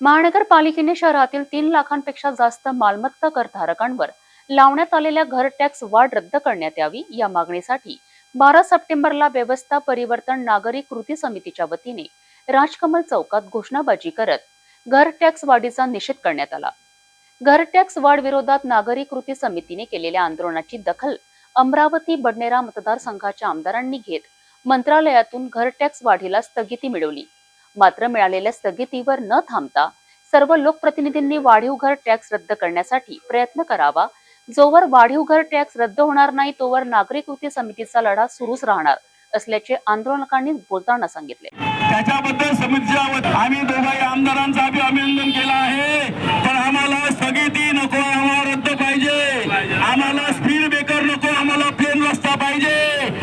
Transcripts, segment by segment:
महानगरपालिकेने शहरातील तीन लाखांपेक्षा जास्त मालमत्ता करधारकांवर लावण्यात आलेल्या घर टॅक्स वाढ रद्द करण्यात यावी या मागणीसाठी बारा सप्टेंबरला व्यवस्था परिवर्तन नागरी कृती समितीच्या वतीने राजकमल चौकात घोषणाबाजी करत घर टॅक्स वाढीचा निषेध करण्यात आला. घर टॅक्स वाढ विरोधात नागरी कृती समितीने केलेल्या आंदोलनाची दखल अमरावती बडनेरा मतदारसंघाच्या आमदारांनी घेत मंत्रालयातून घर टॅक्स वाढीला स्थगिती मिळवली. मात्र मिळालेल्या स्थगितीवर न थांबता सर्व लोकप्रतिनिधींनी वाढीव घर टॅक्स रद्द करण्यासाठी प्रयत्न करावा. जोवर वाढीव घर टॅक्स रद्द होणार नाही तोवर नागरिक कृती समितीचा लढा सुरूच राहणार असल्याचे आंदोलकांनी बोलताना सांगितले. त्याच्याबद्दल समितीच्या आम्ही दोघाही आमदारांचं अभिनंदन केलं आहे पण आम्हाला स्थगिती नको आम्हाला रद्द पाहिजे आम्हाला स्पीड ब्रेकर नको आम्हाला प्लेन रस्ता पाहिजे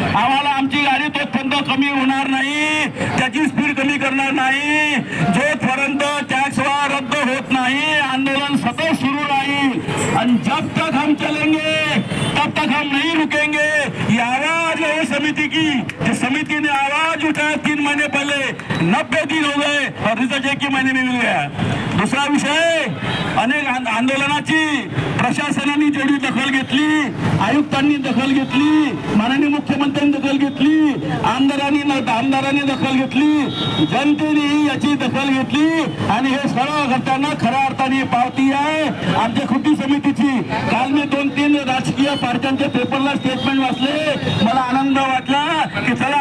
आम्हाला आमची गाडी तोपर्यंत कमी होणार नाही त्याची स्पीड कमी करणार नाही. जोपर्यंत टॅक्स वाढ रद्द होत नाही आंदोलन सतत सुरू राहील. आणि जब तक हम चलेंगे तब तक हम नहीं रुकेंगे. यारा आवाज समिती की जिस समिति ने आवाज उठाया तीन महीने पहले. नब्बे दिन हो गए. और रिजल्ट एक ही महीने में मिल गया. दुसरा विषय अनेक आंदोलनाची प्रशासनाने जेवढी दखल घेतली आयुक्तांनी दखल घेतली माननीय मुख्यमंत्र्यांनी दखल घेतली आमदारांनी आमदारांनी दखल घेतली जनतेने याची दखल घेतली आणि हे सगळं घटना खऱ्या अर्थाने पावती आहे. आमच्या कृती समितीची. काल मी दोन तीन राजकीय पार्ट्यांच्या पेपरला स्टेटमेंट वाचले. मला आनंद वाटला की चला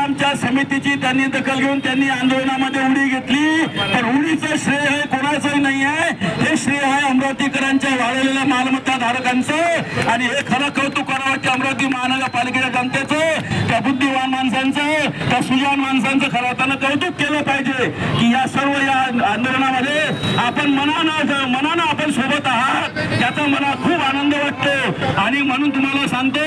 समितीची त्यांनी दखल घेऊन त्यांनी आंदोलनामध्ये उडी घेतली. पण उडीचं श्रेय हे कोणाचंही नाही आहे. हे श्रेय आहे अमरावतीकरांच्या वाढलेल्या मालमत्ता धारकांचं आणि हे खरं कौतुक करावं की अमरावती महानगरपालिकेच्या जनतेचं त्या बुद्धिवान माणसांचं त्या सुजान माणसांचं खरं अर्थानं कौतुक केलं पाहिजे की या सर्व या आंदोलनामध्ये आपण मनानं मनानं आपण सोबत आहात. याचा मला खूप आनंद वाटतो. आणि म्हणून तुम्हाला सांगतो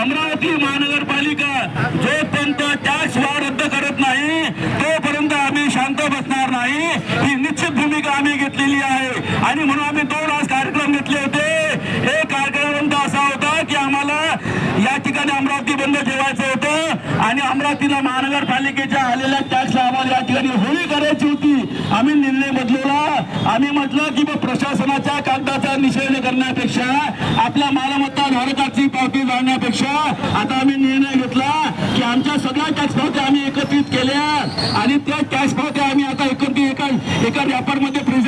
अमरावती महानगरपालिका जोपर्यंत टॅक्स वाढ रद्द करत नाही तोपर्यंत आम्ही शांत बसणार नाही. ही निश्चित भूमिका आम्ही घेतलेली आहे. आणि म्हणून आम्ही दोन आज कार्यक्रम घेतले होते. हे कार्यक्रम असा होता की आम्हाला या ठिकाणी अमरावती बंद ठेवायचं होतं. आणि अमरावतीला महानगरपालिकेच्या आलेल्या टॅक्सला आम्हाला या ठिकाणी होळी करायची होती. आम्ही निर्णय बदलवला. आम्ही म्हटलं की मग प्रशासनाच्या कागदाचा निषेध करण्यापेक्षा आपल्या मालमत्ता धारकाची पावती जाण्यापेक्षा आता आम्ही निर्णय घेतला की आमच्या सगळ्या टॅक्स पावत्या आम्ही एकत्रित केल्या आणि त्या टॅक्स पावत्या आम्ही आता एकत्रित एका एका व्यापारमध्ये प्रेझेंट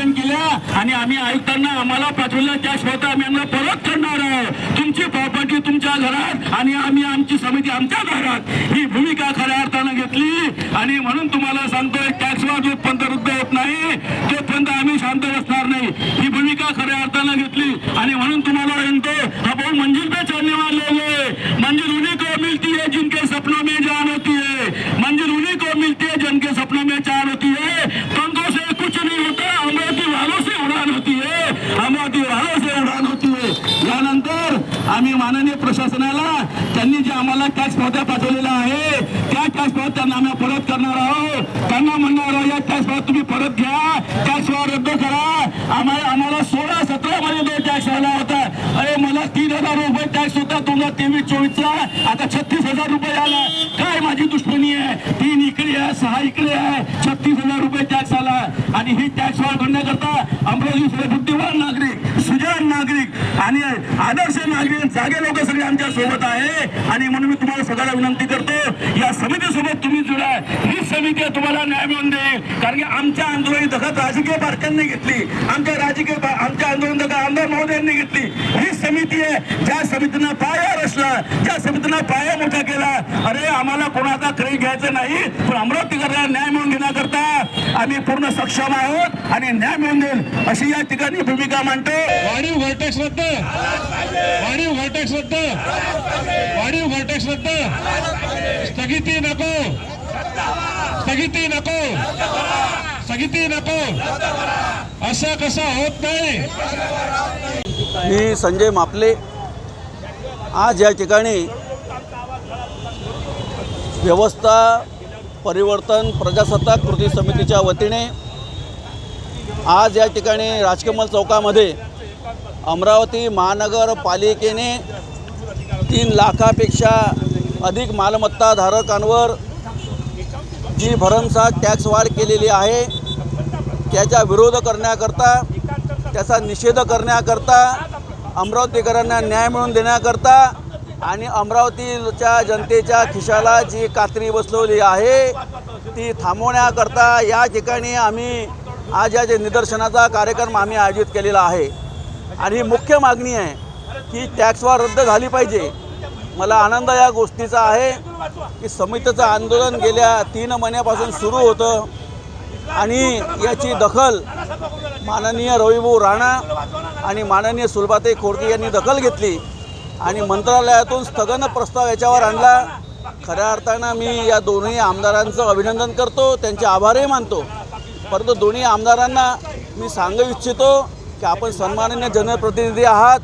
आणि आम्ही आयुक्तांना आम्हाला पाठवलेल्या त्या पावत्या आम्ही आम्हाला परत करणार आहोत. तुमची प्रॉपर्टी तुमच्या घरात आणि आम्ही आमची समिती आमच्या घरात ही भूमिका खऱ्या अर्थानं घेतली. आणि म्हणून तुम्हाला सांगतोय टॅक्स जोपर्यंत रद्द होत नाही तोपर्यंत आम्ही शांत बसणार नाही. ही भूमिका खऱ्या अर्थानं घेतली. आणि म्हणून तुम्हाला म्हणतो हा भाऊ मंजिल पे चढणे वाले लोग मंजिल उन्हीं को मिलती है जिनके सपनों में जान होती है. मंजिल उन्हीं को मिलती है जिनके सपनों में जान होती है पंखों से कुछ नहीं होता अमरावती वालों से उड़ान होती है अमरावती वालों से उड़ान होती है यानंतर आम्ही माननीय प्रशासनाला त्यांनी जे आम्हाला टॅक्स पावत्या पाठवलेल्या आहे त्या टॅक्स पावत त्यांना आम्ही परत करणार आहोत. त्यांना म्हणणार आहोत या टॅक्स पावत तुम्ही परत घ्या टॅक्स पावर रद्द करा. आम्हाला आम्हाला सोळा सतरा मध्ये टॅक्स आला होता अरे मला तीन हजार रुपये टॅक्स होता दोन हजार तेवीस चोवीसचा आता छत्तीस हजार रुपये आला. काय माझी दुश्मनी आहे? तीन इकडे आहे सहा इकडे आहे. छत्तीस हजार रुपये टॅक्स आला. आणि ही टॅक्स वाढ करण्याकरता अमरावती बुद्धिवान नागरिक सुजान नागरिक आणि आदर्श नागरिक जागे लोक सगळे आमच्यासोबत आहे. आणि म्हणून मी तुम्हाला सगळ्याला विनंती करतो या समितीसोबत तुम्ही जुळा. ही समिती तुम्हाला न्याय मिळून देईल. कारण की आमच्या आंदोलनाची दखल राजकीय पार्ट्यांनी घेतली. आमच्या राजकीय आमच्या आंदोलन दखल आमदार महोदयांनी घेतली. ही समिती आहे. ज्या समितीनं पाया रचला ज्या समितीनं पाया मोठा केला अरे आम्हाला कोणाचा क्रेडिट घ्यायचं नाही पण अमरावतीकरांना न्याय मिळवून घेण्याकरता आम्ही पूर्ण सक्षम आहोत आणि न्याय मिळवून देईल अशी या ठिकाणी भूमिका मांडतो. वाढीव घरटॅक्स रद्द. वाढीव घरटॅक्स रद्द. वाढीव घरटॅक्स रद्द. स्थगिती नको. स्थगिती नको. स्थगिती नको. असं कसं होत नाही. मी संजय मापले. आज या ठिकाणी व्यवस्था परिवर्तन प्रजासत्ताक कृती समितीच्या वतीने आज या ठिकाणी राजकमल चौकामध्ये अमरावती महानगरपालिकेने तीन लाखापेक्षा अधिक मालमत्ताधारकांवर जी भरमसाठ टॅक्स वाढ केलेली आहे त्याचा विरोध करण्याकरता त्याचा निषेध करण्याकरता अमरावतीकरांना न्याय मिळवून देण्याकरता आणि अमरावतीच्या जनतेच्या खिशाला जी कात्री बसवली आहे ती थांबवण्याकरता या ठिकाणी आम्ही आज या जे निदर्शनाचा कार्यक्रम आम्ही आयोजित केलेला आहे. आणि ही मुख्य मागणी आहे की टॅक्सवाढ रद्द झाली पाहिजे. मला आनंद या गोष्टीचा आहे की समितीचं आंदोलन गेल्या तीन महिन्यापासून सुरू होतं. आणि याची दखल माननीय रविभाऊ राणा आणि माननीय सुलभाताई खोडके यांनी दखल घेतली. आणि मंत्रालयातून स्थगन प्रस्ताव याच्यावर आणला. खऱ्या अर्थानं मी या दोन्ही आमदारांचं अभिनंदन करतो त्यांचे आभारही मानतो. परंतु दोन्ही आमदारांना मी सांगू इच्छितो की आपण सन्माननीय जनप्रतिनिधी आहात.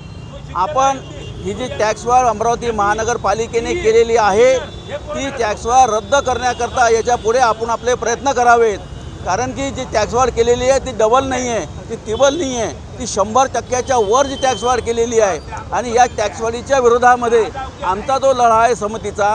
आपण ही जी टॅक्सवाढ अमरावती महानगरपालिकेने केलेली आहे ती टॅक्सवाढ रद्द करण्याकरता याच्यापुढे आपण आपले प्रयत्न करावेत. कारण की जी टॅक्सवाढ केलेली आहे ती डबल नाही आहे ती तिबल नाही आहे. ती शंभर टक्क्याच्या वर जी टॅक्सवाढ केलेली आहे. आणि या टॅक्सवाढीच्या विरोधामध्ये आमचा जो लढा आहे समितीचा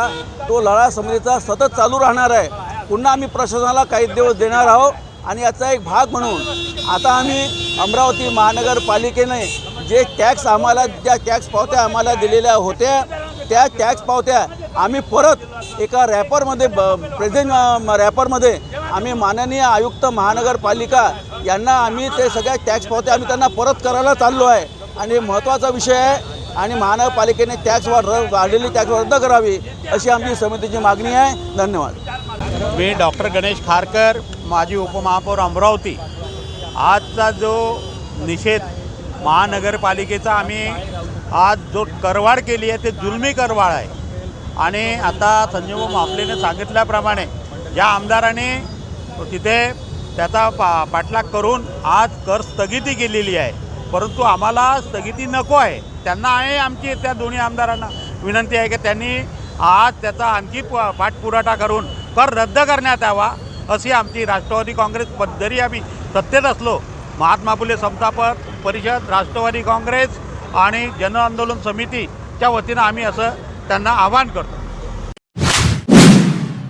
तो लढा समितीचा सतत चालू राहणार आहे. पुन्हा आम्ही प्रशासनाला काही दिवस देणार आहोत आणि याचा एक भाग म्हणून आता आम्ही अमरावती महानगरपालिकेने जे टॅक्स आम्हाला ज्या टॅक्स पावत्या आम्हाला दिलेल्या होत्या त्या टॅक्स पावत्या आम्ही परत एका रॅपरमध्ये ब प्रेझेंट रॅपरमध्ये आम्ही माननीय आयुक्त महानगरपालिका यांना आम्ही ते सगळ्या टॅक्स पावत्या आम्ही त्यांना परत करायला चाललो आहे. आणि महत्त्वाचा विषय आहे. आणि महानगरपालिकेने टॅक्स वाढ र- वाढलेली टॅक्स रद्द करावी अशी आमची समितीची मागणी आहे. धन्यवाद. मी डॉक्टर गणेश खारकर माजी उपमहापौर अमरावती. आजचा जो निषेध महानगरपालिकेचा आम्ही आज जो करवाढ केली आहे ते जुलमी करवाळ आहे. आणि आता संजीव मापलेने सांगितल्याप्रमाणे या आमदाराने तिथे त्याचा पा पाठलाग करून आज कर स्थगिती केलेली आहे. परंतु आम्हाला स्थगिती नको आहे. त्यांना आहे आमची त्या दोन्ही आमदारांना विनंती आहे की त्यांनी आज त्याचा आणखी प पाठपुराठा करून कर रद्द करण्यात यावा अशी आमची राष्ट्रवादी काँग्रेस पद जरी आम्ही सत्तेत असलो. महात्मा फुले संस्थापक परिषद राष्ट्रवादी काँग्रेस आणि जन आंदोलन समितीच्या वतीनं आम्ही असं त्यांना आवाहन करतो.